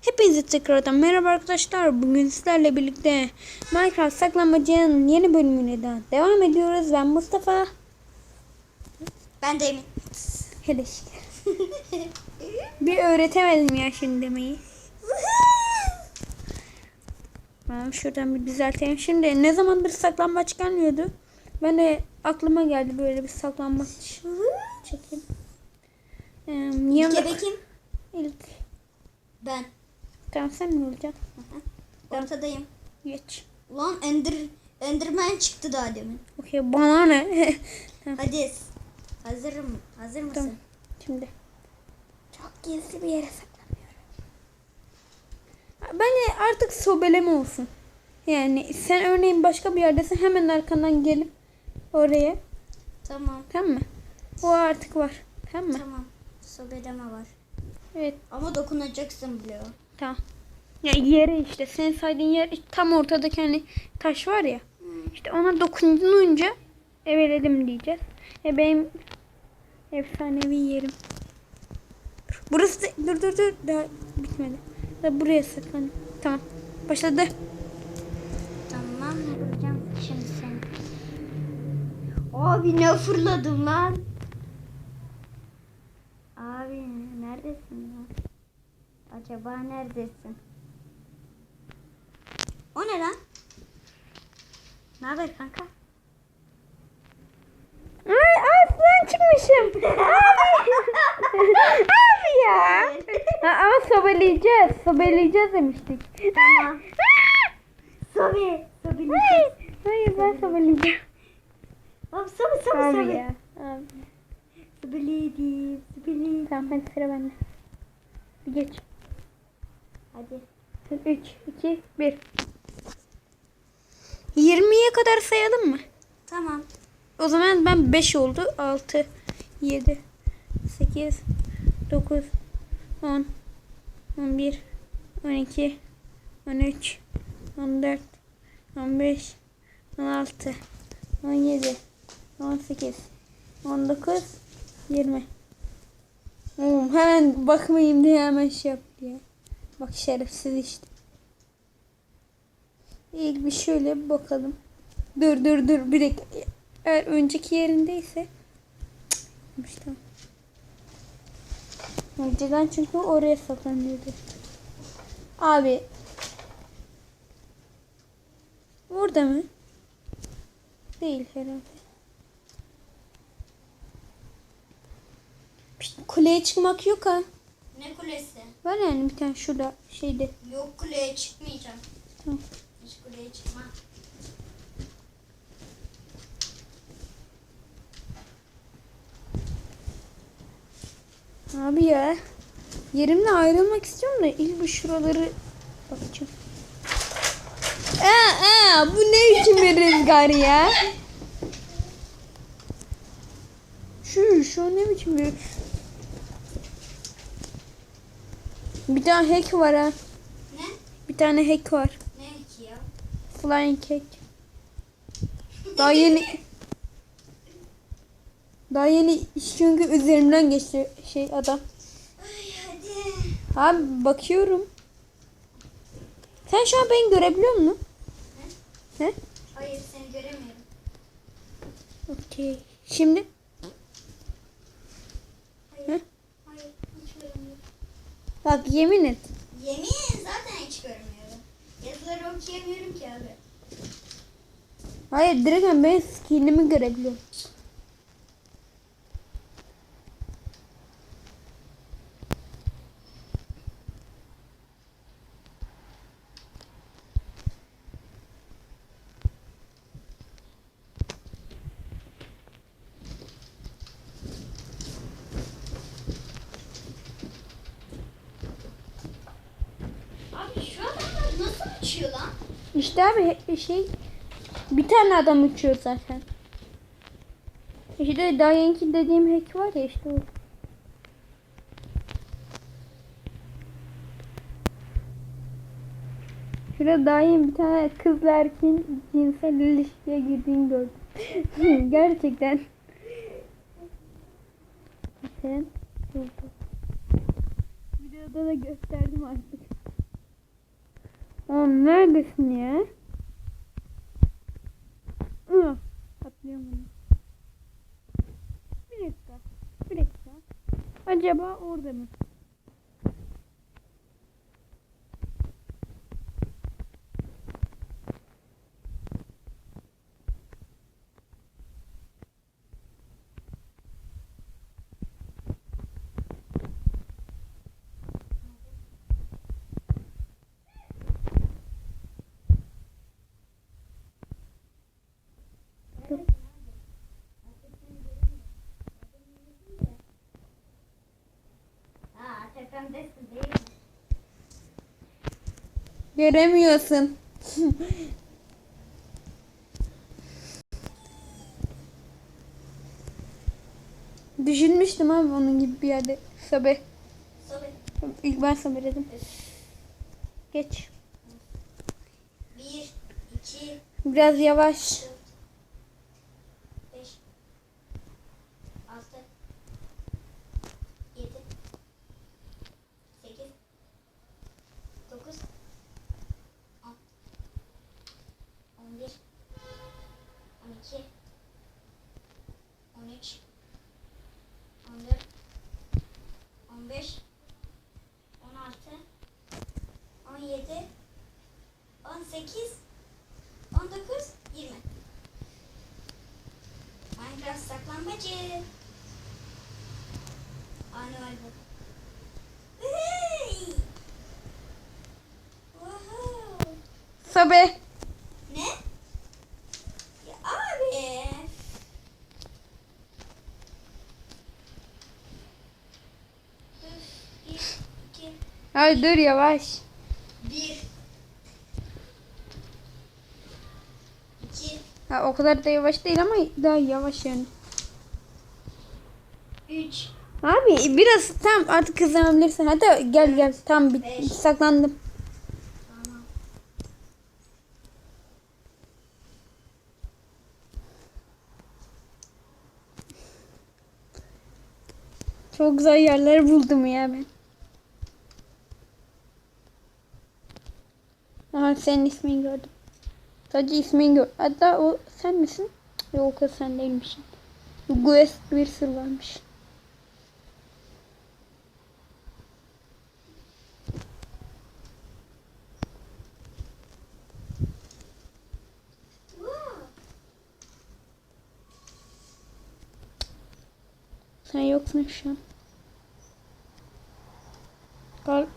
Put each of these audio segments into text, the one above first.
Hepinize tekrardan merhaba arkadaşlar. Bugün sizlerle birlikte Minecraft saklambacanın yeni bölümüne daha devam ediyoruz. Ben Mustafa. Ben de Emin. Hele. Bir öğretemedim ya şimdi demeyi. Tamam şuradan bir düzelteyim. Şimdi ne zamandır saklambaç gelmiyordu. Ben de aklıma geldi böyle bir saklambaç çekeyim. Ee, yanında-? İlk. Ben. Tamam sen ne olacaksın? Ortadayım. Geç. Ulan Ender, Enderman çıktı daha demin. Okey bana ne? Hadi. Hazırım. Hazır mısın? Tamam. Şimdi çok gizli bir yere saklanıyorum. Bence artık sobeleme olsun. Yani sen örneğin başka bir yerdesin hemen arkandan gelip oraya Tamam. tamam mı? O artık var. Tamam mı? Tamam. Sobeleme var. Evet Ama dokunacaksın bile o. tamam. Ya yere işte senin saydığın yer tam ortadaki hani taş var ya. İşte ona dokununca eveledim diyeceğiz. E benim efsanevi yerim. Burası da, dur dur dur daha bitmedi. Da buraya saklan. Tamam. Başladı. Tamam. Vuracağım şimdi seni. Abi ne fırladım lan? Abi neredesin lan? Acaba neredesin? O ne lan? Ne haber kanka? Ay aslan çıkmışım. Abi. Abi ya. Ha, ama sobeleyeceğiz. Sobeleyeceğiz demiştik. Tamam. Sobi. Sobi. Hayır, ben sobeleyeceğim. Abi sobi sobi Abi sobi. ya. Abi. Sobiliydi. Sobiliydi. Tamam hadi sıra bende. Bir geç. Hadi. 3, 2, 1. 20'ye kadar sayalım mı? Tamam. O zaman ben 5 oldu. 6, 7, 8, 9, 10, 11, 12, 13, 14, 15, 16, 17, 18, 19, 20. Oğlum hemen bakmayayım diye hemen şey yaptı ya. Bak şerefsiz işte. İlk bir şöyle bir bakalım. Dur dur dur bir dakika. Eğer önceki yerindeyse işte. Önceden çünkü oraya saklanıyordu. Abi. Orada mı? Değil herhalde. Kuleye çıkmak yok ha. Ne kulesi? Var yani bir tane şurada şeyde. Yok kuleye çıkmayacağım. Tamam. Hiç kuleye çıkma. Abi ya. Yerimden ayrılmak istiyorum da ilk bir şuraları bakacağım. Aa, aa, bu ne biçim bir rüzgar ya? Şu, şu ne biçim bir... Bir tane hack var ha. Ne? Bir tane hack var. Ne ki ya? Flying hack. Daha yeni... Daha yeni çünkü üzerimden geçti şey adam. Ay hadi. Abi bakıyorum. Sen şu an beni görebiliyor musun? Ne? Hayır seni göremiyorum. Okey. Şimdi? Hayır. Hı? Hayır hiç göremiyorum. Bak yemin et. Yemin zaten hiç görmüyorum. Yazıları okuyamıyorum ki abi. Hayır direkt ben skinimi görebiliyorum. Abi şu adamlar nasıl uçuyor lan? İşte abi şey bir tane adam uçuyor zaten. İşte daha yenki dediğim hack var ya işte o. Şurada yeni bir tane kızla erkeğin cinsel ilişkiye girdiğini gördüm. Gerçekten. Sen. Videoda da gösterdim artık. Oğlum neredesin ya? Ih, bunu. Bir dakika. Bir dakika. Acaba orada mı? Göremiyorsun. Düşünmüştüm abi onun gibi bir yerde. Sabe. Sobe. İlk ben sabe dedim. Geç. Bir, iki, Biraz yavaş. 18, 19, 20. Minecraft saklanmacı. Ani albüm. Sabe. Ne? Ya abi. Üf, bir, iki. Hayır dur yavaş. Ha, o kadar da yavaş değil ama daha yavaş yani. üç, Abi biraz tam artık kızlanabilirsin. Hadi gel gel tam bir Beş. saklandım. tamam. Çok güzel yerler buldum ya ben. Aha senin ismini gördüm. Sadece ismini gör. Hatta o sen misin? Yok o sen değilmişsin. Guest bir sır varmış. Sen yoksun şu an.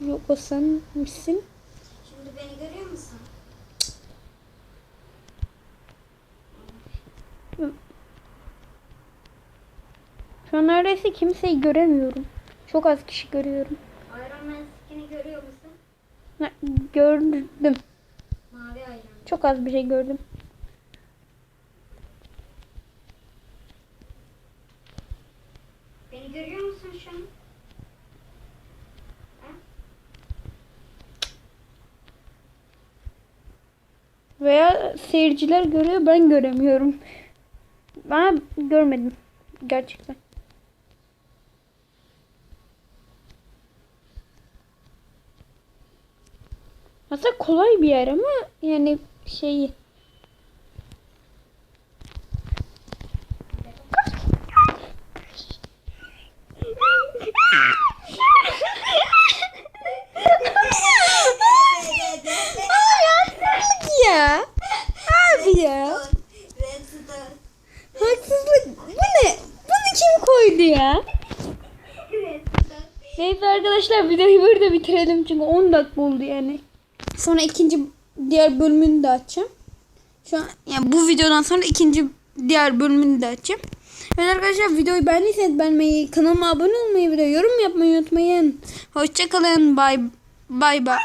Yok o sen misin? Şimdi beni görüyor musun? Şu an neredeyse kimseyi göremiyorum. Çok az kişi görüyorum. Iron Man skin'i görüyor musun? Gördüm. Mavi ayran. Çok az bir şey gördüm. Beni görüyor musun şu an? Veya seyirciler görüyor ben göremiyorum. Ben görmedim. Gerçekten. Aslında kolay bir yer ama yani şeyi. ya. Abi ya. Redstone. Haksızlık. Bu ne? Bunu kim koydu ya? Redstone. Neyse arkadaşlar videoyu burada bitirelim çünkü 10 dakika oldu yani. Sonra ikinci diğer bölümünü de açacağım. Şu an yani bu videodan sonra ikinci diğer bölümünü de açacağım. Evet arkadaşlar videoyu beğendiyseniz beğenmeyi, kanalıma abone olmayı ve yorum yapmayı unutmayın. Hoşçakalın. Bay bay bay.